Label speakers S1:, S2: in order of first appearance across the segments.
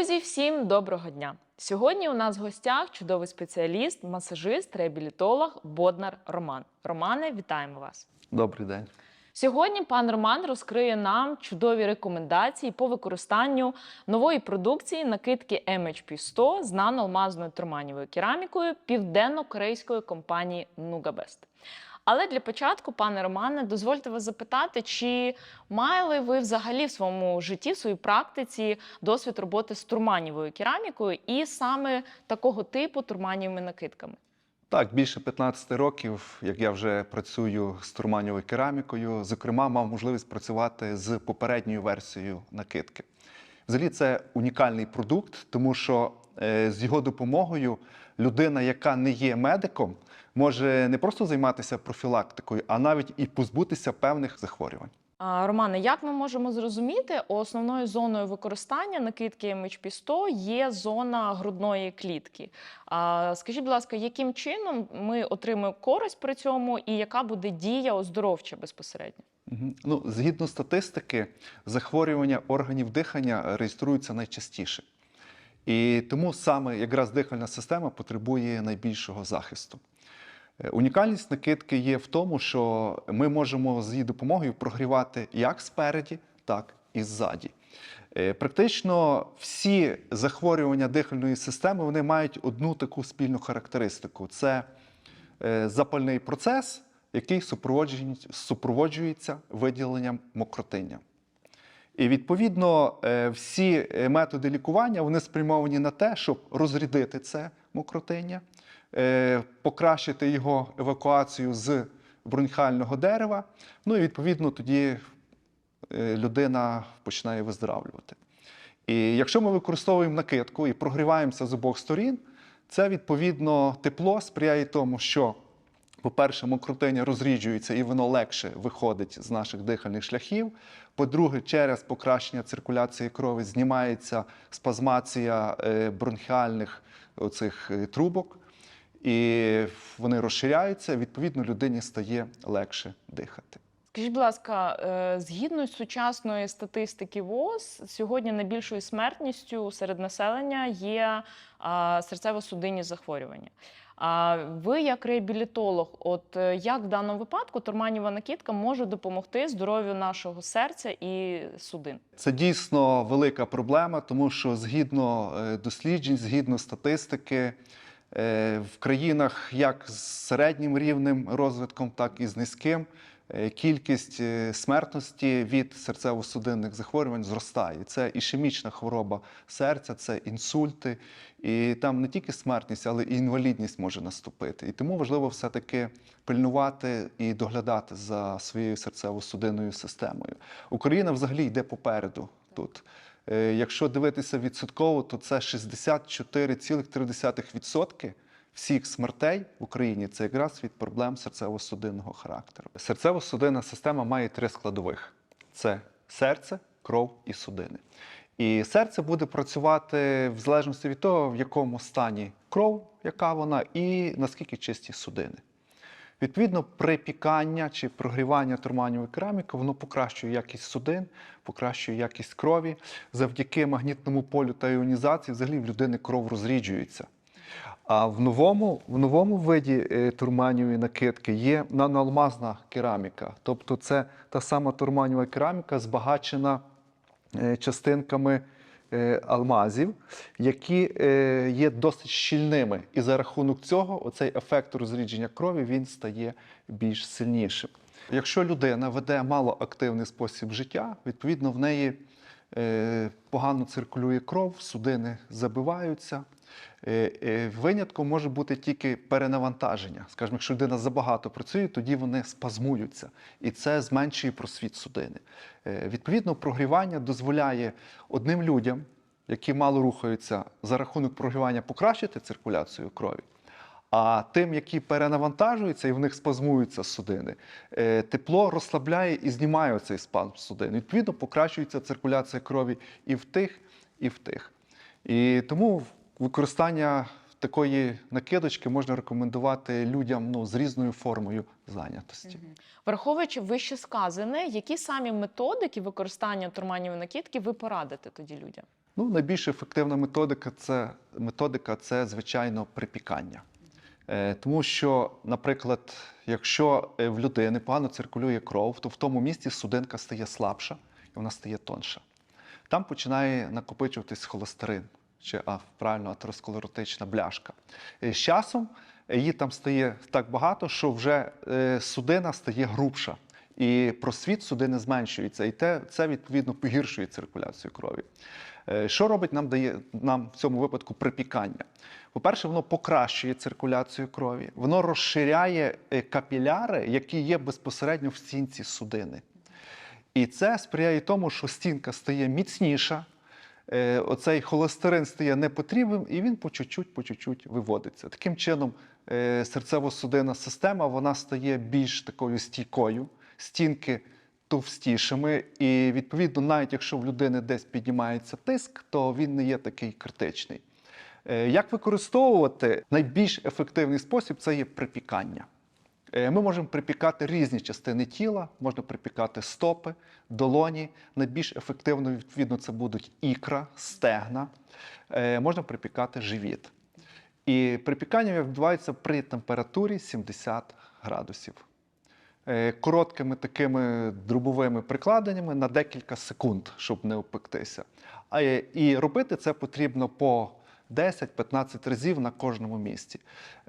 S1: Друзі, всім доброго дня! Сьогодні у нас в гостях чудовий спеціаліст, масажист, реабілітолог Боднар Роман. Романе, вітаємо вас!
S2: Добрий день.
S1: Сьогодні пан Роман розкриє нам чудові рекомендації по використанню нової продукції накидки MHP 100 з наноалмазною турманівою керамікою південно-корейської компанії Nugabest. Але для початку, пане Романе, дозвольте вас запитати, чи мали ви взагалі в своєму житті, в своїй практиці досвід роботи з турманівою керамікою і саме такого типу турманівими накидками?
S2: Так, більше 15 років, як я вже працюю з турманівою керамікою, зокрема, мав можливість працювати з попередньою версією накидки. Взагалі, це унікальний продукт, тому що е, з його допомогою людина, яка не є медиком, може не просто займатися профілактикою, а навіть і позбутися певних захворювань.
S1: Романе, як ми можемо зрозуміти, основною зоною використання накидки MHP 100 є зона грудної клітки. Скажіть, будь ласка, яким чином ми отримуємо користь при цьому і яка буде дія оздоровча безпосередньо?
S2: Ну, згідно статистики, захворювання органів дихання реєструються найчастіше. І тому саме якраз дихальна система потребує найбільшого захисту. Е, Унікальність накидки є в тому, що ми можемо з її допомогою прогрівати як спереді, так і ззаді. Е, Практично всі захворювання дихальної системи вони мають одну таку спільну характеристику: це е, запальний процес, який супроводжується виділенням мокротиння. І відповідно всі методи лікування вони спрямовані на те, щоб розрядити це мокротиння, покращити його евакуацію з бронхіального дерева. Ну і відповідно тоді е, людина починає виздоравлювати. І якщо ми використовуємо накидку і прогріваємося з обох сторін, це відповідно тепло сприяє тому, що, по-перше, мокротиння розріджується і воно легше виходить з наших дихальних шляхів. По-друге, через покращення циркуляції крові знімається спазмація е, бронхіальних оцих е, трубок, і вони розширяються. Відповідно, людині стає легше дихати.
S1: Скажіть, будь ласка, е, згідно з сучасної статистики ВОЗ, сьогодні найбільшою смертністю серед населення є серцево-судинні захворювання. А ви, як реабілітолог, от е, як в даному випадку турманіва накидка може допомогти здоров'ю нашого серця і судин?
S2: Це дійсно велика проблема, тому що згідно е, досліджень, згідно статистики, в країнах як з середнім рівнем розвитком, так і з низьким, е, кількість е, смертності від серцево-судинних захворювань зростає. Це ішемічна хвороба серця, це інсульти, і там не тільки смертність, але і інвалідність може наступити. І тому важливо все-таки пильнувати і доглядати за своєю серцево-судинною системою. Україна взагалі йде попереду тут. Е, Якщо дивитися відсотково, то це 64,3% всіх смертей в Україні це якраз від проблем серцево-судинного характеру. Серцево-судинна система має три складових: це серце, кров і судини. І серце буде працювати в залежності від того, в якому стані кров, яка вона, і наскільки чисті судини. Відповідно, припікання чи прогрівання турманівої кераміки воно покращує якість судин, покращує якість крові. Завдяки магнітному полю та іонізації взагалі в людини кров розріджується. А в новому, в новому виді е, турманівої накидки є наноалмазна кераміка. Тобто це та сама турманєва кераміка, збагачена е, частинками алмазів, які е, є досить щільними. І за рахунок цього оцей ефект розрідження крові він стає більш сильнішим. Якщо людина веде малоактивний спосіб життя, відповідно в неї е, погано циркулює кров, судини забиваються. Е, е, Винятком може бути тільки перенавантаження. Скажімо, якщо людина забагато працює, тоді вони спазмуються, і це зменшує просвіт судини. Е, Відповідно, прогрівання дозволяє одним людям, які мало рухаються, за рахунок прогрівання покращити циркуляцію крові. А тим, які перенавантажуються і в них спазмуються судини, е, тепло розслабляє і знімає цей спазм судин. Відповідно, покращується циркуляція крові і в тих, і в тих. І тому використання такої накидочки можна рекомендувати людям ну, з різною формою зайнятості.
S1: Враховуючи вище сказане, які самі методики використання турманівої накидки ви порадите тоді людям?
S2: Ну, найбільш ефективна методика це, методика це звичайно, припікання. Е, Тому що, наприклад, якщо е, в людини погано циркулює кров, то в тому місці судинка стає слабша і вона стає тонша. Там починає накопичуватись холестерин, чи а, правильно атеросклеротична бляшка. Е, З часом її там стає так багато, що вже судина стає грубша. І просвіт судини зменшується, і те, це відповідно погіршує циркуляцію крові. Е, Що робить нам дає нам в цьому випадку припікання? По-перше, воно покращує циркуляцію крові, воно розширяє е, капіляри, які є безпосередньо в стінці судини. І це сприяє тому, що стінка стає міцніша, е, оцей холестерин стає непотрібним, і він по чуть-чуть, по чуть-чуть виводиться. Таким чином, серцево-судинна система вона стає більш такою стійкою, стінки товстішими, і відповідно, навіть якщо в людини десь піднімається тиск, то він не є такий критичний. Е, Як використовувати найбільш ефективний спосіб це є припікання. Е, Ми можемо припікати різні частини тіла, можна припікати стопи, долоні. Найбільш ефективно, відповідно, це будуть ікра, стегна, Е, можна припікати живіт. І припікання відбувається при температурі 70 градусів. Е, Короткими такими дробовими прикладеннями на декілька секунд, щоб не опектися. Е, І робити це потрібно по 10-15 разів на кожному місці.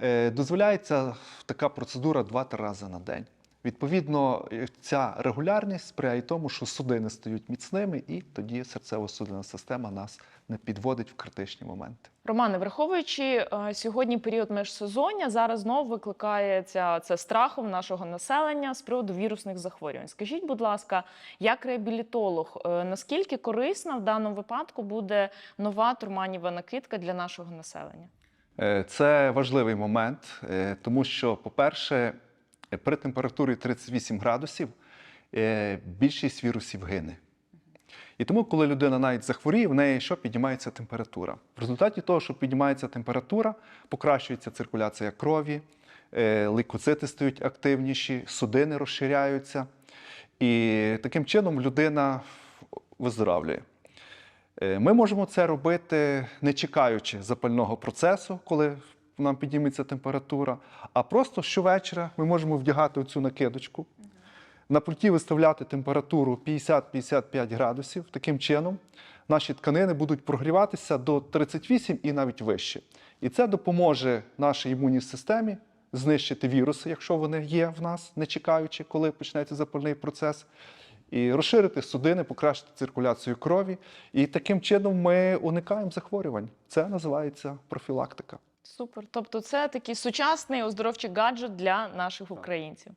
S2: Е, Дозволяється така процедура 2-3 рази на день. Відповідно, ця регулярність сприяє тому, що судини стають міцними, і тоді серцево-судинна система нас не підводить в критичні моменти.
S1: Романе, враховуючи е, сьогодні період межсезоння, зараз знову викликається це страхом нашого населення з приводу вірусних захворювань. Скажіть, будь ласка, як реабілітолог, е, наскільки корисна в даному випадку буде нова турманіва накидка для нашого населення?
S2: Е, Це важливий момент, тому що, по-перше, при температурі 38 градусів е, більшість вірусів гине. І тому, коли людина навіть захворіє, в неї що піднімається температура. В результаті того, що піднімається температура, покращується циркуляція крові, е, лейкоцити стають активніші, судини розширяються. І таким чином людина виздоравлює. Е, Ми можемо це робити не чекаючи запального процесу, коли нам підніметься температура, а просто щовечора ми можемо вдягати цю накидочку, на пульті виставляти температуру 50-55 градусів. Таким чином наші тканини будуть прогріватися до 38 і навіть вище. І це допоможе нашій імунній системі знищити віруси, якщо вони є в нас, не чекаючи, коли почнеться запальний процес і розширити судини, покращити циркуляцію крові. І таким чином ми уникаємо захворювань. Це називається профілактика.
S1: Супер. Тобто, це такий сучасний оздоровчий гаджет для наших українців.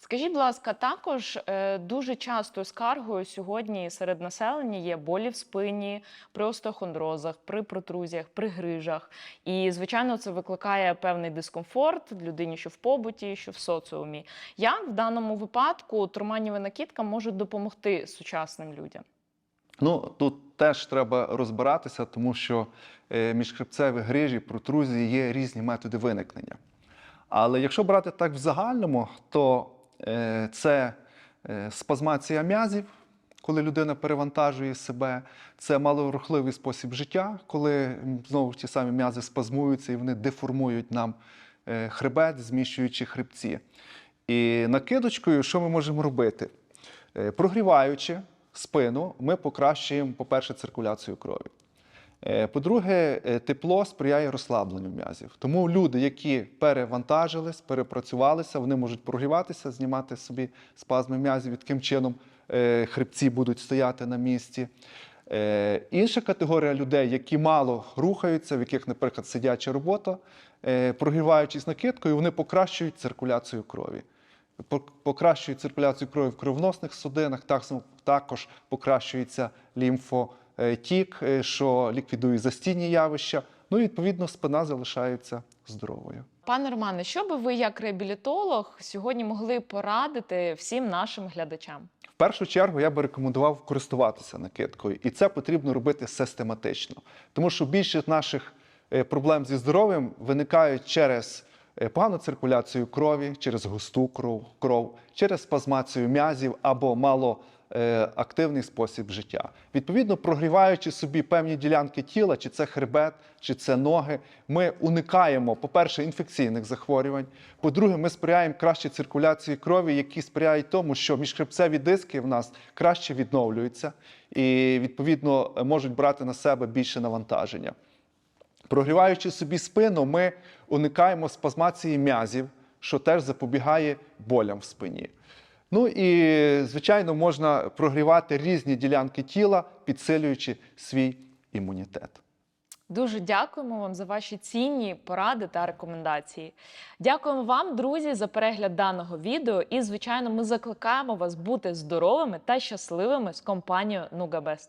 S1: Скажіть, будь ласка, також е, дуже часто скаргою сьогодні серед населення є болі в спині, при остеохондрозах, при протрузіях, при грижах. І, звичайно, це викликає певний дискомфорт людині, що в побуті, що в соціумі. Як в даному випадку турманєва накидка може допомогти сучасним людям?
S2: Ну тут теж треба розбиратися, тому що е, міжхребцеві грижі, протрузії є різні методи виникнення. Але якщо брати так в загальному, то е, це е, спазмація м'язів, коли людина перевантажує себе, це малорухливий спосіб життя, коли знову ж ті самі м'язи спазмуються і вони деформують нам хребет, зміщуючи хребці. І накидочкою, що ми можемо робити? Прогріваючи спину, ми покращуємо, по-перше, циркуляцію крові. Е, По-друге, е, тепло сприяє розслабленню м'язів. Тому люди, які перевантажились, перепрацювалися, вони можуть прогріватися, знімати собі спазми м'язів, і таким чином е, хребці будуть стояти на місці. Інша категорія людей, які мало рухаються, в яких, наприклад, сидяча робота, прогріваючись накидкою, вони покращують циркуляцію крові. Покращують циркуляцію крові в кровоносних судинах, так само також покращується лімфотік, е, що ліквідує застійні явища. Ну і відповідно спина залишається здоровою.
S1: Пане Романе, що би ви як реабілітолог сьогодні могли порадити всім нашим глядачам?
S2: В першу чергу я би рекомендував користуватися накидкою, і це потрібно робити систематично, тому що більшість наших е, проблем зі здоров'ям виникають через погану циркуляцію крові, через густу кров, кров через спазмацію м'язів або мало е, активний спосіб життя. Відповідно, прогріваючи собі певні ділянки тіла, чи це хребет, чи це ноги, ми уникаємо, по-перше, інфекційних захворювань. По-друге, ми сприяємо кращій циркуляції крові, які сприяють тому, що міжхребцеві диски в нас краще відновлюються і, відповідно, можуть брати на себе більше навантаження. Прогріваючи собі спину, ми уникаємо спазмації м'язів, що теж запобігає болям в спині. Ну і, звичайно, можна прогрівати різні ділянки тіла, підсилюючи свій імунітет.
S1: Дуже дякуємо вам за ваші цінні поради та рекомендації. Дякуємо вам, друзі, за перегляд даного відео. І, звичайно, ми закликаємо вас бути здоровими та щасливими з компанією NugaBest.